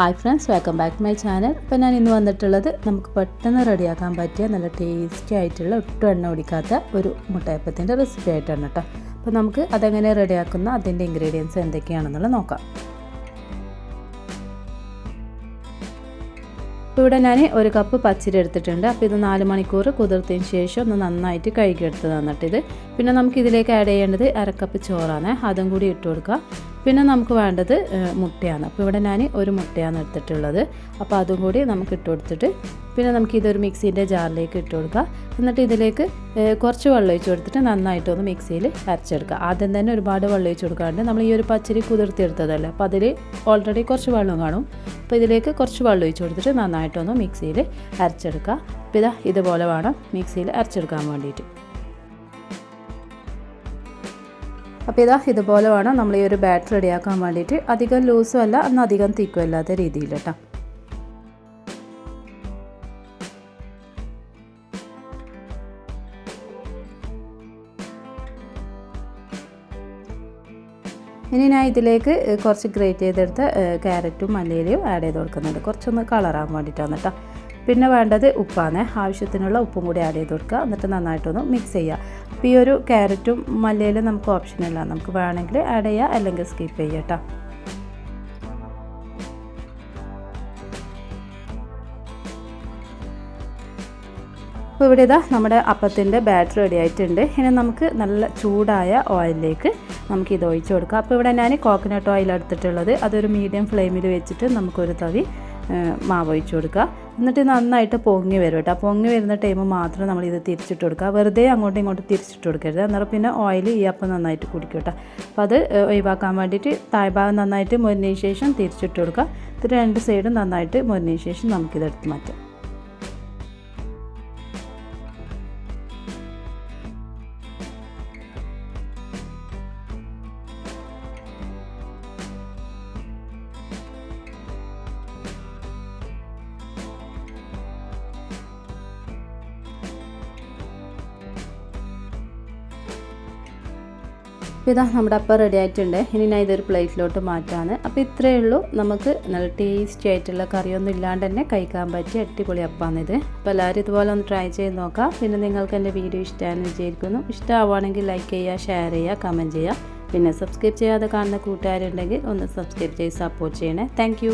Hi friends welcome back to my channel അപ്പോൾ ഞാൻ ഇന്ന് വന്നിട്ടുള്ളത് നമുക്ക് പെട്ടെന്ന് റെഡിയാക്കാൻ പറ്റിയ നല്ല ടേസ്റ്റി ആയിട്ടുള്ള ഒട്ടും എണ്ണ ഒടിക്കാത്ത ഒരു മുട്ടയപ്പത്തിന്റെ റെസിപ്പി ആയിട്ടാണ് കേട്ടോ. അപ്പോൾ നമുക്ക് അതെങ്ങനെ റെഡിയാക്കുന്ന അതിന്റെ ഇൻഗ്രീഡിയൻസ് എന്തൊക്കെയാണെന്നുള്ളത് നോക്കാം. അപ്പോൾ ഇവിടെ ഞാൻ ഒരു കപ്പ് പച്ചരി എടുത്തിട്ടുണ്ട്. അപ്പോൾ ഇത് നാല് മണിക്കൂർ കുതിർത്തതിന് ശേഷം ഒന്ന് നന്നായിട്ട് കഴുകിയെടുത്ത് തന്നിട്ടിത് പിന്നെ നമുക്ക് ഇതിലേക്ക് ആഡ് ചെയ്യേണ്ടത് അരക്കപ്പ് ചോറാണ്. അതും കൂടി ഇട്ട് കൊടുക്കുക പിന്നെ നമുക്ക് വേണ്ടത് മുട്ടയാണ്. അപ്പോൾ ഇവിടെ ഞാൻ ഒരു മുട്ടയാണ് എടുത്തിട്ടുള്ളത്. അപ്പോൾ അതും കൂടി നമുക്ക് ഇട്ട് കൊടുത്തിട്ട് പിന്നെ നമുക്ക് ഇതൊരു മിക്സീന്റെ ജാറിലേക്ക് ഇട്ട് കൊടുക്കുക എന്നിട്ട് ഇതിലേക്ക് കുറച്ച് വെള്ളം ഒഴിച്ച് കൊടുത്തിട്ട് നന്നായിട്ടൊന്ന് മിക്സിയിൽ അരച്ചെടുക്കുക ആദ്യം തന്നെ ഒരുപാട് വെള്ളം ഒഴിച്ച് കൊടുക്കാണ്ട് നമ്മൾ ഈ ഒരു പച്ചരി കുതിർത്തിയെടുത്തതല്ലേ? അപ്പോൾ അതിൽ ഓൾറെഡി കുറച്ച് വെള്ളം കാണും. അപ്പോൾ ഇതിലേക്ക് കുറച്ച് വെള്ളം ഒഴിച്ച് കൊടുത്തിട്ട് നന്നായിട്ടൊന്ന് മിക്സിയിൽ അരച്ചെടുക്കുക അപ്പോൾ ഇതാ ഇതുപോലെ വേണം മിക്സിയിൽ അരച്ചെടുക്കാൻ വേണ്ടിയിട്ട്. അപ്പോൾ ഇതാ ഇതുപോലെ വേണം നമ്മൾ ഈ ഒരു ബാറ്റർ റെഡിയാക്കാൻ വേണ്ടിയിട്ട്. അധികം ലൂസും അല്ല എന്നാൽ അധികം തിക്കും അല്ലാത്ത രീതിയിൽ കേട്ടോ. ഇനി ഞാൻ ഇതിലേക്ക് കുറച്ച് ഗ്രേറ്റ് ചെയ്തെടുത്ത ക്യാരറ്റും മല്ലിയിലയും ആഡ് ചെയ്ത് കൊടുക്കുന്നുണ്ട്. കുറച്ചൊന്ന് കളറാകാൻ വേണ്ടിയിട്ടാണ് കേട്ടോ. പിന്നെ വേണ്ടത് ഉപ്പാണ് ആവശ്യത്തിനുള്ള ഉപ്പും കൂടി ആഡ് ചെയ്ത് കൊടുക്കുക. എന്നിട്ട് നന്നായിട്ടൊന്ന് മിക്സ് ചെയ്യുക. അപ്പോൾ ഈ ഒരു ക്യാരറ്റും മല്ലിയിലും നമുക്ക് ഓപ്ഷൻ ഓപ്ഷനില്ല നമുക്ക് വേണമെങ്കിൽ ആഡ് ചെയ്യുക അല്ലെങ്കിൽ സ്കിപ്പ് ചെയ്യുക കേട്ടോ. അപ്പോൾ ഇവിടെ ഇതാ നമ്മുടെ അപ്പത്തിന്റെ ബാറ്റർ റെഡി ആയിട്ടുണ്ട്. ഇനി നമുക്ക് നല്ല ചൂടായ ഓയിലിലേക്ക് നമുക്ക് ഇത് ഒഴിച്ച് കൊടുക്കാം. അപ്പോൾ ഇവിടെ ഞാൻ കോക്കനട്ട് ഓയിൽ എടുത്തിട്ടുള്ളത്. അതൊരു മീഡിയം ഫ്ലെയിമിൽ വെച്ചിട്ട് നമുക്കൊരു തവി മാവ് ഒഴിച്ചു കൊടുക്കുക. എന്നിട്ട് നന്നായിട്ട് പൊങ്ങി വരും കേട്ടോ. പൊങ്ങി വരുന്ന ടൈം മാത്രം നമ്മൾ ഇത് തിരിച്ചിട്ട് കൊടുക്കുക. വെറുതെ അങ്ങോട്ടും ഇങ്ങോട്ടും തിരിച്ചിട്ട് കൊടുക്കരുത്. അന്നേരം പിന്നെ ഓയിൽ ഈ അപ്പം നന്നായിട്ട് കുടിക്കും കേട്ടോ. അപ്പോൾ അത് ഒഴിവാക്കാൻ വേണ്ടിയിട്ട് താഴ്ഭാഗം നന്നായിട്ട് മുരിഞ്ഞതിന് ശേഷം തിരിച്ചിട്ട് കൊടുക്കുക. ഇത് രണ്ട് സൈഡും നന്നായിട്ട് മുരിഞ്ഞതിന് ശേഷം നമുക്കിതെടുത്ത് മാറ്റാം. അപ്പോൾ ഇതാ നമ്മുടെ അപ്പം റെഡി ആയിട്ടുണ്ട്. ഇനി ഞാൻ ഇതൊരു പ്ലേറ്റിലോട്ട് മാറ്റാണ്. അപ്പോൾ ഇത്രയേ ഉള്ളൂ. നമുക്ക് നല്ല ടേസ്റ്റി ആയിട്ടുള്ള കറിയൊന്നും ഇല്ലാണ്ട് തന്നെ കഴിക്കാൻ പറ്റിയ അടിപൊളി അപ്പാണിത് അപ്പോൾ എല്ലാവരും ഇതുപോലെ ഒന്ന് ട്രൈ ചെയ്ത് നോക്കാം. പിന്നെ നിങ്ങൾക്ക് എന്റെ വീഡിയോ ഇഷ്ടമാണെന്ന് വിചാരിക്കുന്നു. ഇഷ്ടമാവുകയാണെങ്കിൽ ലൈക്ക് ചെയ്യുക ഷെയർ ചെയ്യുക കമന്റ് ചെയ്യുക. പിന്നെ സബ്സ്ക്രൈബ് ചെയ്യാതെ കാണുന്ന കൂട്ടുകാരുണ്ടെങ്കിൽ ഒന്ന് സബ്സ്ക്രൈബ് ചെയ്ത് സപ്പോർട്ട് ചെയ്യണേ. താങ്ക്